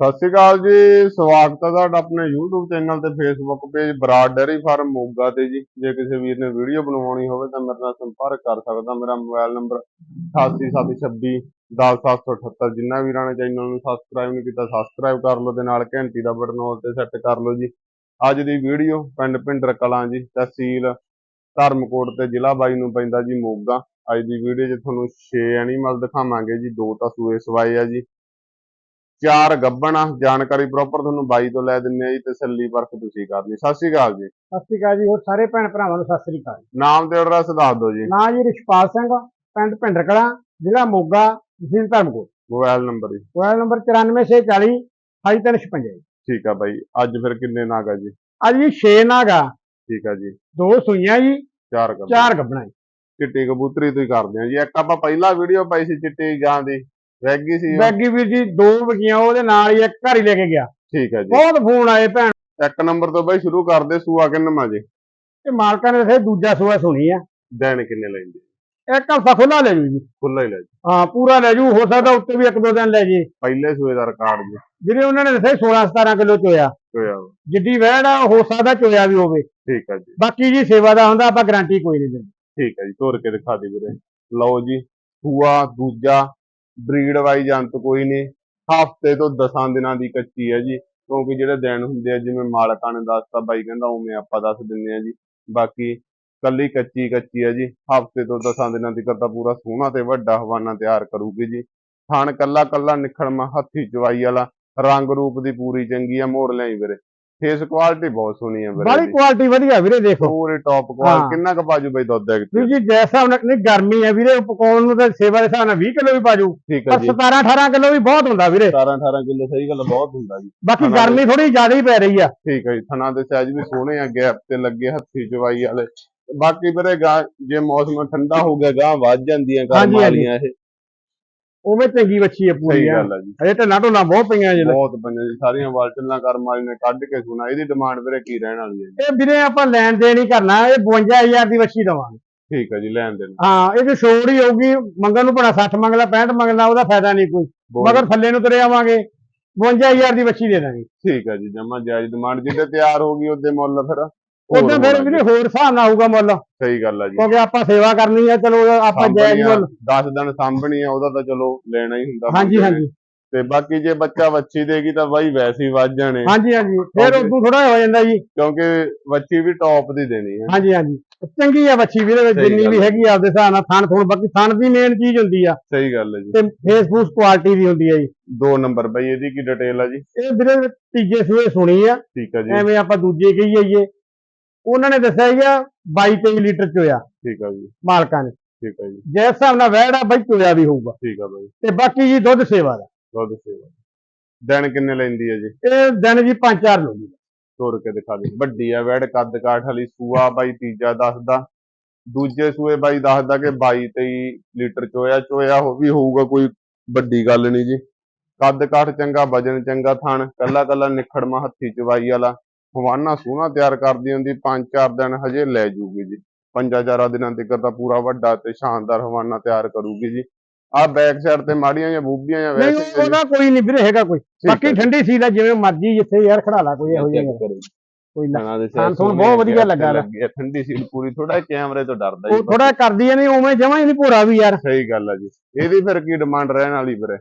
ਸਤਿ ਸ਼੍ਰੀ ਅਕਾਲ ਜੀ, ਸਵਾਗਤ ਹੈ ਤੁਹਾਡਾ ਆਪਣੇ YouTube ਚੈਨਲ ਤੇ Facebook page Brar dairy farm Moga ਤੇ ਜੀ। ਜੇ ਕਿਸੇ ਵੀਰ ਨੇ ਵੀਡੀਓ ਬਣਵਾਉਣੀ ਹੋਵੇ ਤਾਂ ਮੇਰੇ ਨਾਲ ਸੰਪਰਕ ਕਰ ਸਕਦਾ। ਮੇਰਾ ਮੋਬਾਈਲ ਨੰਬਰ 8876 10778 ਜਿੰਨਾ ਵੀਰਾਂ ਨੇ ਚੈਨਲ ਨੂੰ ਸਬਸਕ੍ਰਾਈਬ ਨਹੀਂ ਕੀਤਾ ਸਬਸਕ੍ਰਾਈਬ ਕਰ ਲਓ ਤੇ ਨਾਲ ਘੰਟੀ ਦਾ ਬਟਨ ਹੋਰ ਤੇ ਸੈੱਟ ਕਰ ਲਓ ਜੀ। ਅੱਜ ਦੀ ਵੀਡੀਓ ਪਿੰਡ ਭਿੰਡਰ ਕਲਾਂ ਜੀ, ਤਹਿਸੀਲ ਧਰਮਕੋਟ ਤੇ ਜ਼ਿਲ੍ਹਾ ਬਾਈ ਨੂੰ ਪੈਂਦਾ ਜੀ ਮੋਗਾ। ਅੱਜ ਦੀ ਵੀਡੀਓ 'ਚ ਤੁਹਾਨੂੰ 6 ਐਨੀਮਲ ਦਿਖਾਵਾਂਗੇ ਜੀ, ਦੋ ਤਾਂ ਸੂਏ ਸਵਾਏ ਆ ਜੀ। ਚਾਰ ਗੱਬਣ ਆ ਜਾਣਕਾਰੀ ਪ੍ਰੋਪਰ ਤੁਹਾਨੂੰ ਬਾਈ ਤੋਂ ਲੈ ਦਿੰਨੇ ਆ ਜੀ ਤਸੱਲੀ ਪਰਖ ਤੁਸੀਂ ਕਰਨੀ ਸਤਿ ਸ਼੍ਰੀ ਅਕਾਲ ਜੀ। ਸਤਿ ਸ਼੍ਰੀ ਅਕਾਲ ਜੀ ਹੋਰ ਸਾਰੇ ਭੈਣ ਭਰਾਵਾਂ ਨੂੰ ਸਤਿ ਸ਼੍ਰੀ ਅਕਾਲ ਨਾਮ ਤੇ ਐਡਰੈਸ ਦੱਸ ਦਿਓ ਜੀ। ਨਾਂ ਜੀ ਰਿਸ਼ਪਾਲ ਸਿੰਘ ਪਿੰਡ ਭਿੰਡਰ ਕਲਾਂ ਜ਼ਿਲ੍ਹਾ ਮੋਗਾ ਤਹਿਸੀਲ ਧਰਮਕੋਟ। ਮੋਬਾਈਲ ਨੰਬਰ ਜੀ। ਮੋਬਾਈਲ ਨੰਬਰ 94640 2356 ਠੀਕ ਆ ਬਾਈ ਅੱਜ ਫਿਰ ਕਿੰਨੇ ਨਾਗ ਆ ਜੀ? ਅੱਜ ਜੀ 6 ਨਾਗਾ ਠੀਕ ਆ ਜੀ। ਦੋ ਸੂਈਆਂ ਜੀ ਚਾਰ ਗੱਬਣ। ਚਾਰ ਗੱਬਣਾ ਜੀ। ਚਿੱਟੀ ਕਬੂਤਰੀ ਤੋਂ ਹੀ ਕਰਦੇ ਆ ਜੀ। ਇੱਕ ਆਪਾਂ ਪਹਿਲਾਂ ਵੀਡੀਓ ਪਾਈ ਸੀ ਚਿੱਟੀ ਗਾਂ ਦੀ। ਗਈ ਸੀ। ਬੈਗੀ ਵੀਰ ਜੀ ਦੋ ਵਗੀਆਂ ਉਹਦੇ ਨਾਲ ਹੀ ਇੱਕ ਘਰ ਹੀ ਲੈ ਕੇ ਗਿਆ। ਠੀਕ ਆ ਜੀ। ਬਹੁਤ ਫੋਨ ਆਏ ਭੈਣ। ਇੱਕ ਨੰਬਰ ਤੋਂ ਬਾਈ ਸ਼ੁਰੂ ਕਰਦੇ ਸੂਆ ਕਿੰਨਵਾਂ ਜੀ? ਤੇ ਮਾਲਕਾਂ ਨੇ ਦੱਸਿਆ ਦੂਜਾ ਸੂਆ ਸੁਣੀ ਆ। ਦਿਨ ਕਿੰਨੇ ਲੈਂਦੇ? ਇੱਕ ਹਫਤਾ ਖੁੱਲਾ ਲੈ ਜੂ ਜੀ। ਖੁੱਲਾ ਹੀ ਲੈ ਜੀ। ਹਾਂ ਪੂਰਾ ਲੈ ਜੂ ਹੋ ਸਕਦਾ ਉੱਤੇ ਵੀ ਇੱਕ ਦੋ ਦਿਨ ਲੈ ਜੇ। ਪਹਿਲੇ ਸੂਏ ਦਾ ਰਿਕਾਰਡ ਜੀ। ਜਿਹੜੇ ਉਹਨਾਂ ਨੇ ਦੱਸਿਆ 16 17 ਕਿਲੋ ਚੋਇਆ। ਹੋਇਆ ਵਾ। ਜਿੱਡੀ ਵਹਿੜ ਆ ਹੋ ਸਕਦਾ ਚੋਇਆ ਵੀ ਹੋਵੇ। ਠੀਕ ਆ ਜੀ। ਬਾਕੀ ਜੀ ਸੇਵਾ ਦਾ ਹੁੰਦਾ ਆਪਾਂ ਗਾਰੰਟੀ ਕੋਈ ਨਹੀਂ ਦਿੰਦੇ। ਠੀਕ ਹੈ ਜੀ ਤੋਰ ਕੇ ਦਿਖਾ ਦੇ ਵੀਰੇ। ਲਓ ਜੀ ਸੂਆ ਦੂਜਾ ਬਰੀਡ ਵਾਈਜ਼ ਅੰਤ ਕੋਈ ਨਹੀਂ ਹਫ਼ਤੇ ਤੋਂ 10 ਦਿਨਾਂ ਦੀ ਕੱਚੀ ਹੈ ਜੀ। ਕਿਉਂਕਿ ਜਿਹੜੇ ਦਿਨ ਹੁੰਦੇ ਆ, ਜਿਵੇਂ ਮਾਲਕਾਂ ਨੇ ਦੱਸਤਾ, ਬਾਈ ਕਹਿੰਦਾ ਉਵੇਂ ਆਪਾਂ ਦੱਸ ਦਿੰਦੇ ਆ ਜੀ। ਬਾਕੀ ਕੱਲੀ ਕੱਚੀ ਕੱਚੀ ਹੈ ਜੀ। ਹਫ਼ਤੇ ਤੋਂ 10 ਦਿਨਾਂ ਦੀ ਕਰਦਾ ਪੂਰਾ ਸੋਹਣਾ ਤੇ ਵੱਡਾ ਹਵਾਨਾ ਤਿਆਰ ਕਰੂਗੀ ਜੀ। ਥਣ ਕੱਲਾ ਕੱਲਾ ਨਿਖੜਮਾ, ਹੱਥੀ ਚਵਾਈ ਵਾਲਾ, ਰੰਗ ਰੂਪ ਦੀ ਪੂਰੀ ਚੰਗੀ ਆ, ਮੋੜ ਲਈ ਵੀਰੇ। ਫੇਸ ਕੁਆਲਿਟੀ ਬਹੁਤ ਸੋਹਣੀ ਆ ਵੀਰੇ ਬੜੀ। ਕੁਆਲਿਟੀ ਵਧੀਆ ਵੀਰੇ ਦੇਖੋ। ਪੂਰੀ ਟੌਪ ਹਾਂ। ਕੁਆਲਿਟੀ ਕਿੰਨਾ ਕੁ ਬਾਜੂ ਬਈ ਦੁੱਧ ਹੈ ਵੀਰ ਜੀ ਜੈਸਾ ਹੁਣ ਨਹੀਂ ਗਰਮੀ ਹੈ ਵੀਰੇ ਪਕਾਉਣ ਨੂੰ ਤਾਂ ਸੇਵਾ ਦੇ ਹਿਸਾਬ ਨਾਲ 20 ਕਿਲੋ ਵੀ ਪਾਜੂ। ਠੀਕ ਹੈ ਜੀ। 17 18 ਕਿਲੋ ਵੀ ਬਹੁਤ ਹੁੰਦਾ ਵੀਰੇ। 17 18 ਕਿਲੋ ਸਹੀ ਗੱਲ ਬਹੁਤ ਹੁੰਦਾ ਜੀ। ਬਾਕੀ ਹਾਂ। ਗਰਮੀ ਥੋੜੀ ਜ਼ਿਆਦਾ ਹੀ ਪੈ ਰਹੀ ਆ। ਠੀਕ ਹੈ ਜੀ ਥਣਾ ਦੇ ਸਾਈਜ਼ ਵੀ ਸੋਹਣੇ ਆ ਗੈਪ ਤੇ ਲੱਗੇ ਹੱਥੀ ਚਵਾਈ ਵਾਲੇ। ਬਾਕੀ ਵੀਰੇ ਜੇ ਮੌਸਮ ਠੰਡਾ ਹੋ ਗਿਆ ਗਾਂ ਵੱਧ ਜਾਂਦੀਆਂ ਹਾਂਜੀ। ਵਾਲੀਆਂ ਇਹ। ਉਵੇਂ ਚੰਗੀ ਵੱਛੀ ਹੈ ਪੂਰੀ ਸਹੀ ਗੱਲ ਆ ਜੀ। ਅਜੇ ਢੱਲਾ ਢੋਲਾ ਬਹੁਤ ਪਈਆਂ ਜੇ। ਬਹੁਤ ਬੰਦੇ ਦੀ ਸਾਰੀਆਂ ਵਾਲਟਲਾਂ ਕਰਮ ਵਾਲੀ ਨੇ ਕੱਢ ਕੇ ਸੁਣਾ ਇਹਦੀ ਡਿਮਾਂਡ ਵੀਰੇ ਕੀ ਰਹਿਣ ਵਾਲੀ ਹੈ ਜੀ? ਇਹ ਵੀਰੇ ਆਪਾਂ ਲੈਣ ਦੇਣ ਹੀ ਕਰਨਾ ਇਹ 52000 ਦੀ ਵੱਛੀ ਦਵਾਂਗੇ। ਠੀਕ ਹੈ ਜੀ ਲੈਣ ਦੇਣ। ਹਾਂ ਇਹ ਜੋ ਛੋੜ ਹੀ ਹੋਊਗੀ ਮੰਗਣ ਨੂੰ ਭਣਾ 60 ਮੰਗਲਾ 65 ਮੰਗਲਾ ਉਹਦਾ ਫਾਇਦਾ ਨਹੀਂ ਕੋਈ। ਬਹੁਤ। ਮਗਰ ਥੱਲੇ ਨੂੰ ਤੁਰੇ ਆਵਾਂਗੇ 52000 ਦੀ ਵੱਛੀ ਦੇ ਦਾਂਗੇ। ਠੀਕ ਹੈ ਜੀ ਜਮਾ ਜਾਇਜ਼ ਡਿਮਾਂਡ ਜਿੱਦੇ ਤਿਆਰ ਹੋ ਗਈ ਉਹਦੇ ਮੁੱਲ ਫਿਰ। ਉਦੋਂ ਫਿਰ ਵੀਰੇ ਹੋਰ ਹਿਸਾਬ ਨਾਲ ਆਊਗਾ ਮੁੱਲ। ਸਹੀ ਗੱਲ ਆ ਜੀ। ਕਿਉਂਕਿ ਆਪਾਂ ਸੇਵਾ ਕਰਨੀ ਆ ਚਲੋ ਆਪਾਂ ਜਾਇਜ਼ ਮੁੱਲ। 10 ਦਿਨ ਸਾਂਭਣੀ ਆ ਉਹਦਾ ਤਾਂ ਚਲੋ ਲੈਣਾ ਹੀ ਹੁੰਦਾ ਹਾਂਜੀ। ਹਾਂਜੀ। ਤੇ ਬਾਕੀ ਜੇ ਬੱਚਾ ਵੱਛੀ ਦੇਗੀ ਤਾਂ ਬਾਈ ਵੈਸੇ ਹੀ ਵੱਧ ਜਾਣੇ। ਹਾਂਜੀ ਹਾਂਜੀ। ਫਿਰ. ਉਦੋਂ ਥੋੜਾ ਹੋ ਜਾਂਦਾ ਜੀ। ਕਿਉਂਕਿ ਵੱਛੀ ਵੀ ਟੌਪ ਦੀ ਦੇਣੀ ਹੈ। ਹਾਂਜੀ ਹਾਂਜੀ। ਚੰਗੀ ਆ ਵੀਰੇ ਸਹੀ ਜਿੰਨੀ ਵੀ। ਹੈਗੀ ਆਪਦੇ ਹਿਸਾਬ ਨਾਲ ਥਣ ਥਣ। ਬਾਕੀ ਥਣ ਦੀ ਮੇਨ ਚੀਜ਼ ਹੁੰਦੀ ਆ। ਸਹੀ ਗੱਲ ਹੈ ਜੀ। ਤੇ ਫੇਸਬੁੱਕ ਕੁਆਲਿਟੀ ਦੀ ਹੁੰਦੀ ਆ ਜੀ। ਦੋ ਨੰਬਰ ਬਈ ਇਹਦੀ ਕੀ ਡਿਟੇਲ ਆ ਜੀ? ਇਹ ਵੀਰੇ ਤੀਜੇ ਸੂਏ ਸੁਣੀ ਆ। ਠੀਕ ਆ ਜੀ। ਐਵੇਂ ਆਪਾਂ ਦੂਜੇ ਕਹੀ ਜਾਈਏ। ਉਹਨਾਂ ਨੇ ਦੱਸਿਆ ਜੀ 22 23 ਲੀਟਰ ਚੋਇਆ ਠੀਕ ਆ ਜੀ। ਮਾਲਕਾਂ ਨੇ। ਠੀਕ ਆ ਜੀ। ਜਿਸ ਹਿਸਾਬ ਨਾਲ ਵਹਿੜਾ ਬਈ ਚੋਇਆ ਵੀ ਹੋਊਗਾ। ਠੀਕ ਆ ਬਈ। ਤੇ ਬਾਕੀ ਜੀ ਦੁੱਧ ਸੇਵਾ ਦਾ। ਦੁੱਧ ਸੇਵਾ। ਦਿਨ ਕਿੰਨੇ ਲੈਂਦੀ ਹੈ ਜੀ? ਇਹ ਦਿਨ ਜੀ ਪੰਜ ਚਾਰ ਲੋਗੀ ਤੋੜ ਕੇ ਦਿਖਾ ਦੇ ਵੱਡੀ ਆ ਵੈੜ ਕੱਦ ਕਾਠ ਵਾਲੀ ਸੂਆ ਬਾਈ ਤੀਜਾ ਦੱਸਦਾ ਦੂਜੇ ਸੂਏ ਬਾਈ ਦੱਸਦਾ ਕਿ 22 23 ਲੀਟਰ ਚੋਇਆ ਚੋਇਆ ਹੋ ਵੀ ਹੋਊਗਾ ਕੋਈ ਵੱਡੀ ਗੱਲ ਨਹੀਂ ਜੀ। ਕੱਦ ਕਾਠ ਚੰਗਾ ਵਜਨ ਚੰਗਾ ਥਣ। ਕੱਲਾ ਕੱਲਾ ਨਿਖੜਮਾ ਹੱਥੀ ਚਵਾਈ ਵਾਲਾ। ਹਵਾਨਾ ਸੋਹਣਾ ਤਿਆਰ ਕਰਦੀ ਹੁੰਦੀ ਪੰਜ ਚਾਰ ਦਿਨ ਹਜੇ ਲੈ ਜੂਗੀ ਜੀ। ਪੰਜਾਂ ਚਾਰਾਂ ਦਿਨਾਂ ਤੱਕ ਤਾਂ ਪੂਰਾ ਵੱਡਾ ਤੇ ਸ਼ਾਨਦਾਰ ਹਵਾਨਾ ਤਿਆਰ ਕਰੂਗੀ ਜੀ। ਆਹ ਬੈਕ ਸਾਈਡ ਤੇ ਮਾੜੀਆਂ ਜਾਂ ਬੂਬੀਆਂ ਜਾਂ ਨਹੀਂ ਵੈਸੇ ਉਹਦਾ ਕੋਈ ਨਹੀਂ ਵੀਰੇ ਹੈਗਾ ਕੋਈ। ਬਾਕੀ ਠੰਡੀ ਸੀ ਦਾ ਜਿਵੇਂ ਮਰਜ਼ੀ ਜਿੱਥੇ ਯਾਰ ਖੜਾ ਲਾ ਕੋਈ ਇਹੋ ਜਿਹਾ ਕੋਈ ਨਾ। ਖਾਣ ਖੂਣ ਬਹੁਤ ਵਧੀਆ ਲੱਗਾ ਆ, ਠੰਡੀ ਸੀਟ ਪੂਰੀ ਥੋੜਾ ਕੈਮਰੇ ਤੋਂ ਡਰਦਾ ਉਹ ਜੀ ਥੋੜਾ ਕਰਦੀ ਆ ਨਹੀਂ ਉਵੇਂ ਜਮਾ ਹੀ ਨਹੀਂ ਭੋਰਾ ਵੀ ਯਾਰ। ਸਹੀ ਗੱਲ ਆ ਜੀ। ਇਹਦੀ ਫਿਰ ਕੀ ਡਿਮਾਂਡ ਰਹਿਣ ਵਾਲੀ ਵੀਰੇ?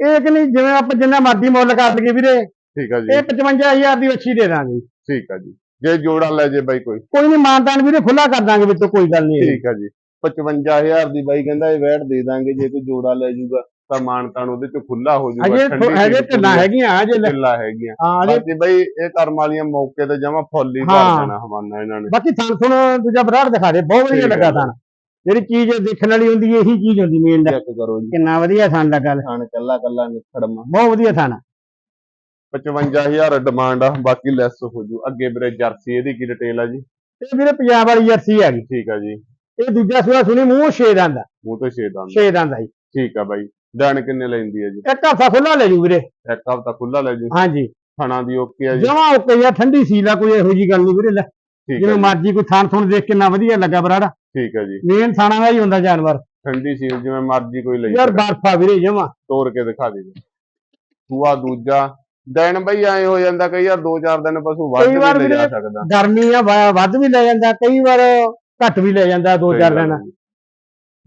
ਇਹ ਕਿ ਨਹੀਂ ਜਿਵੇਂ ਆਪਾਂ ਜਿੰਨਾ ਮਰਜ਼ੀ ਮੁੱਲ ਕਰ ਲਈਏ ਵੀਰੇ। ਠੀਕ ਆ ਜੀ। ਇਹ 55000 ਦੀ ਵੱਛੀ ਦੇ ਦਾਂਗੇ। ਠੀਕ ਆ ਜੀ। ਜੇ ਜੋੜਾ ਲੈ ਜੇ ਬਾਈ ਕੋਈ। ਕੋਈ ਨਹੀਂ ਮਾਨਤਾਨ ਵੀਰੇ ਖੁੱਲਾ ਕਰ ਦਾਂਗੇ ਵਿੱਚੋਂ ਕੋਈ ਗੱਲ ਨਹੀਂ ਠੀਕ ਆ ਜੀ। 55000 ਦੀ ਬਾਈ ਕਹਿੰਦਾ ਇਹ ਵੈਟ ਦੇ ਦਾਂਗੇ ਜੇ ਕੋਈ ਜੋੜਾ ਲੈ ਜੂਗਾ ਤਾਂ ਮਾਨਤਾਨ ਉਹਦੇ ਚ ਖੁੱਲਾ ਹੋ ਜੂਗਾ ਠੰਡੀ ਸੀਟ ਢਿੱਲਾਂ ਹੈਗੀਆਂ ਲੈ- ਢਿੱਲਾਂ ਹੈਗੀਆਂ। ਬਾਕੀ ਬਾਈ ਇਹ ਕਰਮ ਵਾਲੀਆਂ ਮੌਕੇ ਤੇ ਜਮਾ ਫੁੱਲ ਭਰ। ਦੇਣਾ ਹਵਾਨਾ ਇਹਨਾਂ ਨੇ। ਬਾਕੀ ਥਣ ਥਣ ਦੂਜਾ ਬਰਾੜ ਦਿਖਾ ਦੇ ਬਹੁਤ ਵਧੀਆ ਲੱਗਾ। ਥਣ ਜਿਹੜੀ ਚੀਜ਼ ਦੇਖਣ ਵਾਲੀ ਹੁੰਦੀ ਹੈ ਇਹੀ ਚੀਜ਼ ਹੁੰਦੀ ਮੇਨ ਦਾ। ਚੈੱਕ ਕਰੋ ਜੀ। ਕਿੰਨਾ ਵਧੀਆ ਥਣ ਲੱਗਾ। ਖਾਣ ਕੱਲਾ ਕੱਲਾ ਨਿਖੜਮਾ। ਬਹੁਤ ਵਧੀਆ ਥਣ 55000 ਡਿਮਾਂਡ ਆ ਬਾਕੀ ਲੈਸ ਹੋ ਜੂ ਅੱਗੇ ਵੀਰੇ ਜਰਸੀ ਇਹਦੀ ਕੀ ਡਿਟੇਲ ਆ ਜੀ? ਇਹ ਵੀਰੇ ਪੰਜਾਬ ਵਾਲੀ ਜਰਸੀ ਹੈਗੀ ਠੀਕ ਆ ਜੀ। ਇਹ ਦੂਜਾ ਸੂਆ ਸੁਣੀ ਮੂੰਹ ਛੇ ਦੰਦ ਦਾ ਮੂੰਹ ਤੇ ਛੇ ਦੰਦ। ਛੇ ਦੰਦ ਦਾ ਜੀ। ਠੀਕ ਆ ਬਾਈ। ਦਿਨ ਕਿੰਨੇ ਲੈਂਦੀ ਹੈ ਜੀ? ਇੱਕ ਹਫਤਾ ਖੁੱਲਾ ਲੈ ਜੂ ਵੀਰੇ। ਇੱਕ ਹਫ਼ਤਾ ਖੁੱਲਾ ਲੈ ਜੀ। ਹਾਂਜੀ। ਥਣਾ ਦੀ ਓਕੇ ਆ ਜੀ। ਜਮਾ ਓਕੇ ਯਾਰ ਠੰਡੀ ਸੀਲ ਆ ਕੋਈ ਇਹੋ ਜੀ ਗੱਲ ਨਹੀਂ ਵੀਰੇ। ਲੈ ਜਿਵੇਂ ਜੀ, ਮਰਜ਼ੀ ਕੋਈ ਥਣ ਥਣ ਦੇਖ ਕਿੰਨਾ ਵਧੀਆ ਲੱਗਾ ਬਰਾੜਾ। ਠੀਕ ਹੈ ਜੀ। ਮੇਨ ਥਾਣਾ ਦਾ ਹੀ ਹੁੰਦਾ ਜਾਨਵਰ। ਠੰਡੀ ਸੀਲ ਜਿਵੇਂ ਮਰਜ਼ੀ ਕੋਈ ਲਈ ਯਾਰ। ਬਰਫਾ ਵੀਰੇ ਜਮਾ। ਤੋੜ ਕੇ ਦਿਖਾ ਦੇ ਜੀ। ਸੂਆ ਦੂਜਾ ਦਿਨ ਬਈ ਐ ਹੋ ਜਾਂਦਾ ਕਈ ਵਾਰ 2-4 ਦਿਨ ਪਸ਼ੂ ਵੱਧ ਕਈ ਵੀ ਲੈ ਜਾ ਵੀਰੇ ਸਕਦਾ। ਗਰਮੀ ਆ ਵ- ਵੱਧ ਵੀ ਲੈ ਜਾਂਦਾ ਕਈ ਵਾਰ ਘੱਟ ਵੀ ਲੈ ਜਾਂਦਾ ਦੋ ਚਾਰ ਦਿਨ।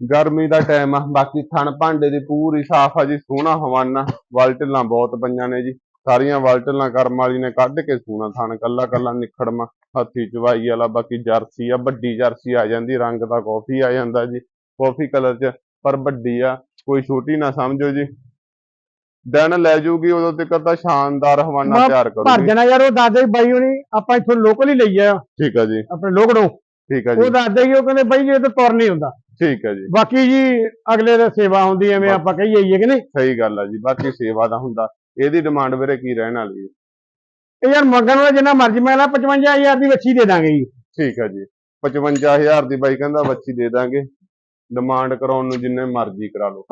ਗਰਮੀ ਦਾ ਟਾਈਮ ਆ ਬਾਕੀ ਥਣ ਭਾਂਡੇ ਦੀ ਪੂਰੀ ਸਾਫ਼ ਆ ਜੀ ਸੋਹਣਾ ਹਵਾਨਾ ਵਲਟਲਾਂ ਬਹੁਤ ਪਈਆਂ ਨੇ ਜੀ। ਸਾਰੀਆਂ ਵਲਟਲਾਂ ਕਰਮ ਵਾਲੀ ਨੇ ਕੱਢ ਕੇ ਸੋਹਣਾ ਥਣ ਕੱਲਾ ਕੱਲਾ ਨਿਖੜਮਾ ਹੱਥੀ ਚਵਾਈ ਵਾਲਾ ਬਾਕੀ ਜਰਸੀ ਆ ਵੱਡੀ ਜਰਸੀ ਆ ਜਾਂਦੀ ਰੰਗ ਦਾ ਕਾਫੀ ਆ ਜਾਂਦਾ ਜੀ। ਕਾਫੀ ਕਲਰ ਚ ਪਰ ਵੱਡੀ ਆ ਕੋਈ ਛੋਟੀ ਨਾ ਸਮਝੋ ਜੀ। ਦਿਨ ਲੈ ਜੂਗੀ ਉਦੋਂ ਤੱਕ ਤਾਂ ਸ਼ਾਨਦਾਰ ਹਵਾਨਾ ਤਿਆਰ ਭਰ ਕਰੂਗੀ। ਜਾਣਾ ਯਾਰ ਉਹ ਦਾਦੇ ਬਾਈ ਹੁਣੀ ਆਪਾਂ ਇੱਥੋਂ ਲੋਕਲ ਹੀ ਲਈ ਆ ਠੀਕ ਆ ਜੀ। ਆਪਣੇ ਲੋਕੜੋਂ। ਠੀਕ ਆ ਉਹ ਜੀ ਦੱਸਦੇ ਹੀ ਉਹ ਕਹਿੰਦੇ ਬਾਈ ਜੀ ਇਹ ਤਾਂ ਤੁਰ ਨਹੀਂ ਹੁੰਦਾ। ਠੀਕ ਆ ਜੀ। ਬਾਕੀ ਜੀ ਅਗਲੇ ਦੀ ਸੇਵਾ ਹੁੰਦੀ ਐਵੇਂ। ਆਪਾਂ ਕਹੀਏ ਹੀ ਹੈ ਕਿ ਨਹੀਂ? ਸਹੀ ਗੱਲ ਆ ਜੀ ਬਾਕੀ ਸੇਵਾ ਦਾ ਹੁੰਦਾ। ਇਹਦੀ ਡਿਮਾਂਡ ਵੀਰੇ ਕੀ ਰਹਿਣ ਵਾਲੀ ਹੈ ਇਹ ਯਾਰ ਮੰਗਣ ਵਾਲਾ ਜਿੰਨਾ ਮਰਜ਼ੀ ਮੈਂ ਲਾ 55000 ਦੀ ਵੱਛੀ ਦੇ ਦਾਂਗੇ ਜੀ। ਠੀਕ ਹੈ ਜੀ। 55000 ਦੀ ਬਾਈ ਕਹਿੰਦਾ ਬੱਚੀ ਦੇ ਦਾਂਗੇ। ਡਿਮਾਂਡ ਕਰਾਉਣ ਨੂੰ ਜਿੰਨੇ ਮਰਜ਼ੀ ਕਰਾ ਲਓ।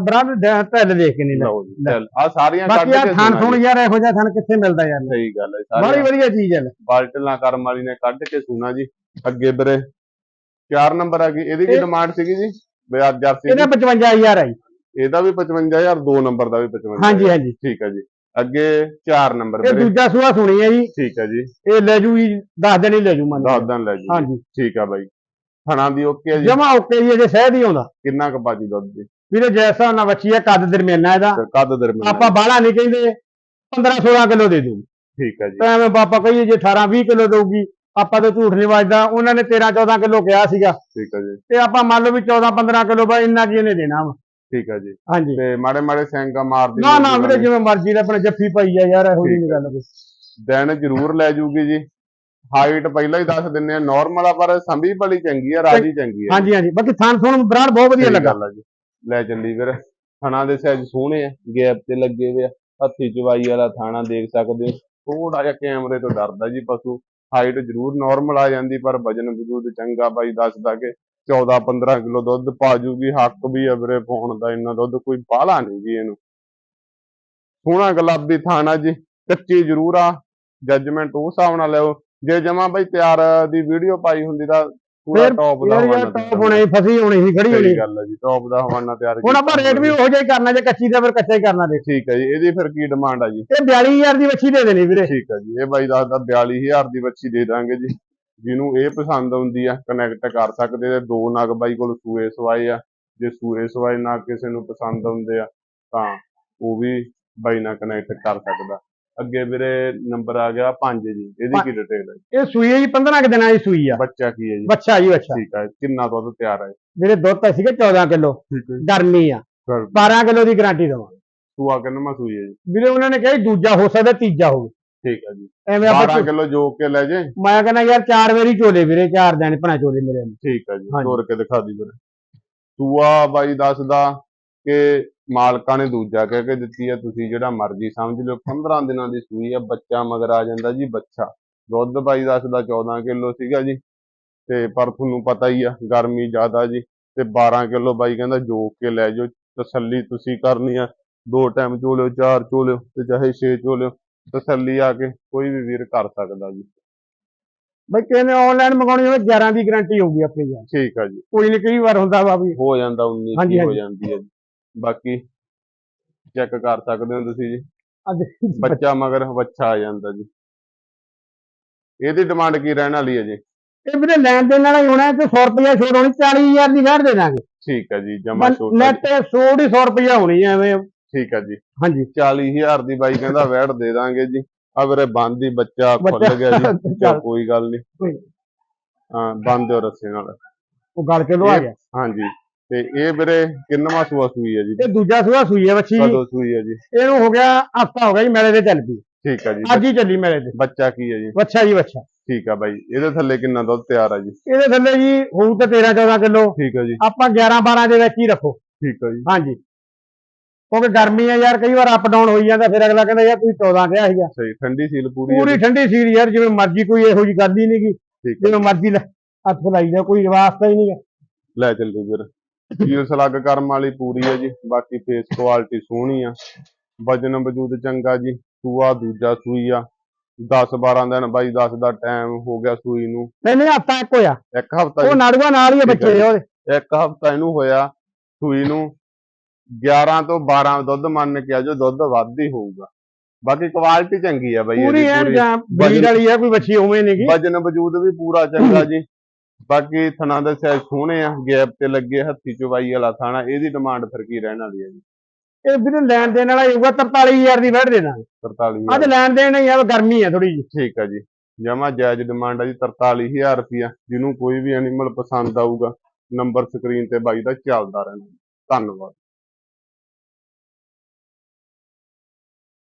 ਬ੍ਰਦ ਢੱਲ ਦੇਖ ਕੇ ਨਹੀਂ ਲੈ। ਲਓ ਜੀ ਚੱਲ ਆ ਸਾਰੀਆਂ ਬਾਕੀ ਆ ਕੱਢ ਕੇ ਥਾਨ ਸੁਣਾ ਥੁਣ ਜੀ। ਯਾਰ ਇਹੋ ਜਿਹਾ ਥਾਨ ਕਿੱਥੇ ਮਿਲਦਾ ਯਾਰ? ਸਹੀ ਗੱਲ ਹੈ ਬੜੀ ਵਧੀਆ ਚੀਜ਼ ਹੈ। ਬਾਲਟਲਾਂ ਕਰਮ ਵਾਲੀ ਨੇ ਕੱਢ ਕੇ ਸੁਣਾ ਜੀ ਅੱਗੇ ਵੀਰੇ। 4 ਨੰਬਰ ਆ ਗਈ ਇਹਦੀ ਕੀ ਇਹ- ਡਿਮਾਂਡ ਸੀਗੀ ਜੀ? ਬਿਆਜ ਜਰਸੀ ਇਹਦਾ ਦੀ 55000 ਆ ਜੀ ਇਹਦਾ ਵੀ 55000 ਦੋ ਨੰਬਰ ਦਾ ਵੀ 55 ਹਾਂਜੀ ਹਾਂਜੀ। ਠੀਕ ਹੈ ਜੀ ਅੱਗੇ 4 ਨੰਬਰ ਇਹ ਵੀਰੇ। ਦੂਜਾ ਸੂਆ ਸੁਣੀ ਹੈ ਜੀ। ਠੀਕ ਹੈ ਜੀ। ਇਹ ਲੈ ਜੂ ਜੀ 10 ਦਿਨ ਹੀ ਲੈ ਜੂ ਮੰਨ ਦਸ ਦਿਨ ਲੈ ਜੀ ਹਾਂਜੀ। ਠੀਕ ਆ ਬਾਈ। ਥਣਾ ਦੀ ਓਕੇ ਆ ਜੀ। ਜਮਾ ਓਕੇ ਜੀ ਅਜੇ ਸਹਿਦ ਹੀ ਆਉਂਦਾ। ਕਿੰਨਾ ਕੁ ਬਾਜੀ ਦੁੱਧ ਦੀ? ਵੀਰੇ ਜੈਸਾ ਨਾ ਬੱਚੀ ਹੈ ਕੱਦ ਦਰਮਿਆਨਾ ਇਹਦਾ। ਕੱਦ ਦਰਮਿਆਨ। ਆਪਾਂ ਬਾਹਲਾ ਨਹੀਂ ਕਹਿੰਦੇ। 15 16 ਕਿਲੋ ਦੇ ਦੂ ਠੀਕ ਹੈ ਜੀ। ਤਾਂ ਐਵੇਂ ਪਾਪਾ ਕਹੀਏ ਜੇ 18 20 ਕਿਲੋ ਦਊਗੀ ਆਪਾਂ ਤਾਂ ਝੂਠ ਨਹੀਂ ਵੱਜਦਾ। ਉਹਨਾਂ ਨੇ 13 14 ਕਿਲੋ ਕਿਹਾ ਸੀਗਾ। ਠੀਕ ਹੈ ਜੀ। ਤੇ ਆਪਾਂ ਮੰਨ ਲਓ ਵੀ 14 15 ਕਿਲੋ ਬਾ ਇੰਨਾ ਕੀ ਇਹਨੇ ਦੇਣਾ ਵਾ। ਠੀਕ ਹੈ ਜੀ। ਹਾਂਜੀ। ਤੇ ਮਾੜੇ ਮਾੜੇ ਸੈਂਗਾ ਮਾਰਦੀ ਨਾ ਨਾ ਵੀਰੇ। ਜਿਵੇਂ ਮਰਜ਼ੀ ਦਾ ਆਪਣੇ ਜੱਫੀ ਪਾਈ ਆ ਯਾਰ ਇਹੋ ਜਿਹੀ ਗੱਲ ਕੋਈ ਦਿਨ ਜ਼ਰੂਰ ਲੈ ਜੂਗੀ ਜੀ। ਹਾਈਟ ਪਹਿਲਾਂ ਹੀ ਦੱਸ ਦਿੰਨੇ ਆ ਨਾਰਮਲ ਆ ਪਰ ਸੰਭੀ ਬੜੀ ਚੰਗੀ ਆ ਰਾਜੀ ਚੰਗੀ ਆ। ਹਾਂਜੀ ਹਾਂਜੀ। ਬਾਕੀ ਥਾਨ ਥੋਣ ਬਰਾੜ ਬਹੁਤ ਵਧੀਆ ਲੱਗਾ। ਲੈ ਚੱਲੀ ਵੀਰ ਥਣਾ ਦੇ ਸਾਈਜ਼ ਸੋਹਣੇ ਆ ਗੈਪ ਤੇ ਲੱਗੇ ਹੋਏ ਆ। ਹੱਥੀ ਚਵਾਈ ਵਾਲਾ ਥਾਣਾ ਦੇਖ ਸਕਦੇ ਹੋ। ਥੋੜਾ ਜਿਹਾ ਕੈਮਰੇ ਤੋਂ ਡਰਦਾ ਜੀ ਪਸ਼ੂ। ਹਾਈਟ ਜ਼ਰੂਰ ਨਾਰਮਲ ਆ ਜਾਂਦੀ ਪਰ ਵਜਨ ਵਜੂਦ ਚੰਗਾ ਬਾਈ ਦੱਸਦਾ ਕਿ 14 15 ਕਿਲੋ ਦੁੱਧ ਪਾ ਜੂਗੀ। ਹੱਕ ਵੀ ਆ ਵੀਰੇ ਪਾਉਣ ਦਾ ਇੰਨਾ ਦੁੱਧ ਕੋਈ ਬਾਹਲਾ ਨਹੀਂ ਜੀ ਇਹਨੂੰ। ਸੋਹਣਾ ਗੁਲਾਬੀ ਥਾਣਾ ਜੀ ਕੱਚੀ ਜ਼ਰੂਰ ਆ। ਜੱਜਮੈਂਟ ਉਸ ਹਿਸਾਬ ਨਾਲ ਲਿਓ ਜੇ ਜਮਾ ਬਾਈ ਤਿਆਰ ਦੀ ਵੀਡੀਓ ਪਾਈ ਹੁੰਦੀ ਤਾਂ ਪੂਰਾ ਟੌਪ ਦਾ ਯਾਰ ਟੌਪ ਹੋਣੀ ਫਸੀ ਹੋਣੀ ਸੀ ਖੜੀ ਹੋਣੀ। ਗੱਲ ਹੈ ਜੀ ਟੌਪ ਦਾ ਹਵਾਨਾ ਤਿਆਰ ਹੁਣ ਆਪਾਂ ਰੇਟ ਵੀ ਉਹੋ ਜਿਹਾ ਹੀ ਕਰਨਾ ਜੇ ਕੱਚੀ ਦਾ ਫਿਰ ਕੱਚਾ ਹੀ ਕਰਨਾ ਦੇ ਠੀਕ ਹੈ ਜੀ ਇਹਦੀ ਫਿਰ ਕੀ ਡਿਮਾਂਡ ਆ ਜੀ? ਇਹ 42000 ਦੀ ਵੱਛੀ ਦੇ ਦੇਣੀ ਵੀਰੇ। ਠੀਕ ਹੈ ਜੀ ਇਹ ਬਾਈ ਦੱਸਦਾ 42000 ਦੀ ਬੱਚੀ ਦੇ ਦਾਂਗੇ ਜੀ। ਜਿਹਨੂੰ ਇਹ ਪਸੰਦ ਆਉਂਦੀ ਆ ਕਨੈਕਟ ਕਰ ਸਕਦੇ ਤੇ ਦੋ ਨਗ ਬਾਈ ਕੋਲ ਸੂਏ ਸਵਾਏ ਆ। ਜੇ ਸੂਏ ਸਵਾਏ ਨਾ ਕਿਸੇ ਨੂੰ ਪਸੰਦ ਆਉਂਦੇ ਆ ਤਾਂ ਉਹ ਵੀ ਬਾਈ ਨਾਲ ਕਨੈਕਟ ਕਰ ਸਕਦਾ। ਅੱਗੇ ਵੀਰੇ ਨੰਬਰ ਆ ਗਿਆ 5 ਜੀ ਇਹਦੀ ਕੀ ਡਿਟੇਲ ਹੈ ਇਹ ਸੂਈ ਹੈ ਜੀ 15 ਕੁ ਦਿਨਾਂ ਦੀ ਸੂਈ ਆ। ਬੱਚਾ ਕੀ ਹੈ ਜੀ? ਬੱਚਾ ਜੀ ਬੱਚਾ। ਠੀਕ ਹੈ ਕਿੰਨਾ ਦੁੱਧ ਤਿਆਰ ਹੈ? ਮੇਰੇ ਦੁੱਧ ਤਾਂ ਸੀਗੇ 14 ਕਿਲੋ ਗਰਮੀ ਆ। 12 ਕਿਲੋ ਦੀ ਗਾਰੰਟੀ ਦਵਾਂ ਸੂਆ ਕਿੰਨਾ ਸੂਈ ਹੈ ਜੀ? ਵੀਰੇ ਉਹਨਾਂ ਨੇ ਕਿਹਾ ਜੀ ਦੂਜਾ ਹੋ ਸਕਦਾ ਤੀਜਾ ਹੋਵੇ। ਠੀਕ ਹੈ ਜੀ। ਐਵੇਂ ਆਪਾਂ 12 ਕਿਲੋ ਜੋਕ ਕੇ ਲੈ ਜੇ। ਮੈਂ ਕਹਿੰਦਾ ਯਾਰ ਚਾਰ ਵਾਰੀ ਚੋਲੇ ਵੀਰੇ ਚਾਰ ਦਿਨ ਭਣਾ ਚੋਲੇ ਮੇਰੇ। ਠੀਕ ਹੈ ਜੀ। ਤੋਰ ਕੇ ਦਿਖਾ ਦੀ ਵੀਰੇ। ਸੂਆ ਬਾਈ ਦੱਸਦਾ ਕਿ ਮਾਲਕਾਂ ਨੇ ਦੂਜਾ ਕਹਿ ਕੇ ਦਿੱਤੀ ਹੈ ਤੁਸੀਂ ਜਿਹੜਾ ਮਰਜ਼ੀ ਸਮਝ ਲਿਓ 15 ਦਿਨਾਂ ਦੀ ਸੂਈ ਆ ਬੱਚਾ ਮਗਰ ਆ ਜਾਂਦਾ ਜੀ ਬੱਚਾ। ਦੁੱਧ ਬਾਈ ਦੱਸਦਾ 14 ਕਿਲੋ ਸੀਗਾ ਜੀ ਤੇ ਪਰ ਤੁਹਾਨੂੰ ਪਤਾ ਹੀ ਆ ਗਰਮੀ ਜ਼ਿਆਦਾ ਜੀ ਤੇ 12 ਕਿਲੋ ਬਾਈ ਕਹਿੰਦਾ ਜੋਕ ਕੇ ਲੈ ਜਾਓ ਤਸੱਲੀ ਤੁਸੀਂ ਕਰਨੀ ਆ ਦੋ ਟਾਈਮ ਚੋਲਿਓ ਚਾਰ ਚੋਲਿਓ ਤੇ ਚਾਹੇ ਛੇ ਚੋਲਿਓ ਤਸੱਲੀ ਆ ਕੇ ਕੋਈ ਵੀ ਵੀਰ ਕਰ ਸਕਦਾ ਜੀ। ਬਈ ਕਹਿੰਦੇ ਆਨਲਾਈਨ ਮੰਗਾਉਣੀ ਹੋਵੇ 11 ਦੀ ਗਾਰੰਟੀ ਹੋਊਗੀ ਆਪਣੀ ਯਾਰ। ਠੀਕ ਆ ਜੀ। ਕੋਈ ਨਹੀਂ ਕਈ ਵਾਰ ਹੁੰਦਾ ਵਾ ਵੀ ਹੋ ਜਾਂਦਾ 19 ਹਾਂਜੀ, ਕੀ ਹੋ। ਜਾਂਦੀ ਹੈ ਜੀ। ਬਾਕੀ ਚੈੱਕ ਕਰ ਸਕਦੇ ਹੋ ਤੁਸੀਂ ਜੀ। ਬੱਚਾ ਮਗਰ ਬੱਚਾ ਆ ਜਾਂਦਾ ਜੀ। ਇਹਦੀ ਡਿਮਾਂਡ ਕੀ ਰਹਿਣ ਵਾਲੀ ਹੈ ਜੀ? ਇਹ ਵੀਰੇ ਲੈਣ ਦੇਣ ਵਾਲਾ ਹੀ ਹੋਣਾ ਤੇ 100 ਰੁਪਇਆ ਛੋੜ ਹੋਣੀ 40000 ਦੀ ਵੈਟ ਦੇ ਦਾਂਗੇ। ਠੀਕ ਹੈ ਜੀ ਜਮਾ ਜੀ। ਨੈਟ ਸੋੜ ਹੀ 100 ਰੁਪਇਆ ਹੋਣੀ ਐ ਐਵੇਂ। ਠੀਕ ਹੈ ਜੀ। ਹਾਂਜੀ। 40000 ਦੀ ਬਾਈ ਕਹਿੰਦਾ ਵੈਟ ਦੇ ਦਾਂਗੇ ਜੀ। ਆ ਵੀਰੇ ਬੰਦ ਹੀ ਬੱਚਾ ਖੁੱਲ ਗਿਆ ਜੀ ਕੋਈ ਗੱਲ ਨਹੀਂ। ਹਾਂ ਬੰਦ ਦਿਓ ਰੱਸੇ ਨਾਲ। ਉਹ ਗੱਲ ਕੇ ਲੋ ਆ ਗਿਆ। ਹਾਂਜੀ। ਤੇ ਇਹ ਵੀਰੇ ਕਿੰਨਵਾਂ ਸੂਆ ਸੂਈ ਹੈ ਜੀ? ਇਹ ਦੂਜਾ ਸੂਆ ਸੂਈ ਹੈ ਬੱਚੀ। ਕਦੋਂ ਸੂਈ ਹੈ ਜੀ? ਇਹਨੂੰ ਹੋ ਗਿਆ ਹਫਤਾ ਹੋ ਗਿਆ ਜੀ ਮੇਲੇ ਤੇ ਚੱਲ ਪਈ। ਠੀਕ ਹੈ ਜੀ। ਅੱਜ ਹੀ ਚੱਲੀ ਮੇਲੇ ਤੇ। ਬੱਚਾ ਕੀ ਹੈ ਜੀ? ਬੱਚਾ ਜੀ ਬੱਚਾ। ਠੀਕ ਆ ਬਾਈ। ਇਹਦੇ ਥੱਲੇ ਕਿੰਨਾ ਦੁੱਧ ਤਿਆਰ ਆ ਜੀ? ਇਹਦੇ ਥੱਲੇ ਜੀ ਹੋਊ ਤਾਂ 13 14 ਕਿਲੋ। ਠੀਕ ਹੈ ਜੀ। ਆਪਾਂ 11 12 ਦੇ ਵਿੱਚ ਹੀ ਰੱਖੋ। ਠੀਕ ਹੈ ਜੀ। ਹਾਂਜੀ। ਕਿਉਂਕਿ ਗਰਮੀ ਆ ਯਾਰ ਕਈ ਵਾਰ ਅਪ ਡਾਊਨ ਹੋਈ ਜਾਂਦਾ ਫਿਰ ਅਗਲਾ ਕਹਿੰਦਾ ਯਾਰ ਤੁਸੀਂ 14 ਕਿਹਾ ਸੀਗਾ। ਸਹੀ ਠੰਡੀ ਸੀਲ ਪੂਰੀ ਹੈ ਪੂਰੀ। ਠੰਡੀ ਸੀਲ ਯਾਰ ਜਿਵੇਂ ਮਰਜ਼ੀ ਕੋਈ ਇਹੋ ਜੀ ਗੱਲ ਹੀ ਨਹੀਂਗੀ ਹੈ ਜਿਵੇਂ ਮਰਜ਼ੀ ਹੱਥ ਲਾਈ ਜਾ ਕੋਈ ਵਾਸਤਾ ਹੀ ਨਹੀਂਗਾ ਲੈ ਚੱਲੋ ਵੀਰ। ਸੀਲ ਸਲੱਗ ਕਰਮ ਵਾਲੀ ਪੂਰੀ ਹੈ ਜੀ ਬਾਕੀ ਫੇਸ ਕੁਆਲਿਟੀ ਸੋਹਣੀ ਆ। ਵਜਨ ਵਜੂਦ ਚੰਗਾ ਜੀ ਸੂਆ ਦੂਜਾ ਸੂਈ ਆ। 10 12 ਦਿਨ ਬਾਈ 10 ਦਾ ਟਾਈਮ ਹੋ ਗਿਆ ਸੂਈ ਨੂੰ। ਨਹੀਂ ਨਹੀਂ ਹਫਤਾ ਇੱਕ ਹੋਇਆ ਇੱਕ ਹਫਤਾ ਉਹ ਨਾੜੂਆ ਨਾਲ ਹੀ ਆ ਬੱਚੇ ਹੈ ਉਹਦੇ ਇੱਕ ਹਫਤਾ ਇਹਨੂੰ ਹੋਇਆ ਸੂਈ ਨੂੰ। 11 ਤੋਂ 12 ਦੁੱਧ ਮੰਨ ਕੇ ਆ ਜੋ ਦੁੱਧ ਵੱਧ ਹੀ ਹੋਊਗਾ। ਬਾਕੀ ਕੁਆਲਿਟੀ ਚੰਗੀ ਆ ਬਾਈ ਪੂਰੀ ਇਹਦੀ ਐਨ ਪੂਰੀ ਜਾਂ ਬਰੀਡ ਵਾਲੀ ਆ ਕੋਈ ਬੱਚੀ ਉਵੇਂ ਨਹੀਂਗੀ ਵਜਨ ਵਜੂਦ ਵੀ ਪੂਰਾ ਚੰਗਾ ਜੀ। ਬਾਕੀ ਥਣਾ ਦੇ ਸਾਈਜ਼ ਸੋਹਣੇ ਆ ਗੈਪ ਤੇ ਲੱਗੇ ਹੱਥੀ ਚਵਾਈ ਵਾਲਾ ਥਾਣਾ ਇਹਦੀ ਡਿਮਾਂਡ ਫਿਰ ਕੀ ਰਹਿਣ ਵਾਲੀ ਹੈ ਜੀ? ਇਹ ਵੀਰੇ ਲੈਣ ਦੇਣ ਵਾਲਾ ਹੋਊਗਾ 43000 ਦੀ ਵੜ ਦੇਣਾ 43 ਅੱਜ ਲੈਣ ਦੇਣ ਨਹੀਂ ਆ ਗਰਮੀ ਆ ਥੋੜੀ ਜਿਹੀ। ਠੀਕ ਆ ਜੀ। ਜਮਾ ਜਾਇਜ਼ ਡਿਮਾਂਡ ਆ ਜੀ 43000 ਰੁਪਿਆ ਜਿਹਨੂੰ ਕੋਈ ਵੀ ਐਨੀਮਲ ਪਸੰਦ ਆਊਗਾ ਨੰਬਰ ਸਕਰੀਨ ਤੇ ਬਾਈ ਦਾ ਚੱਲਦਾ ਰਹਿਣਾ। ਧੰਨਵਾਦ।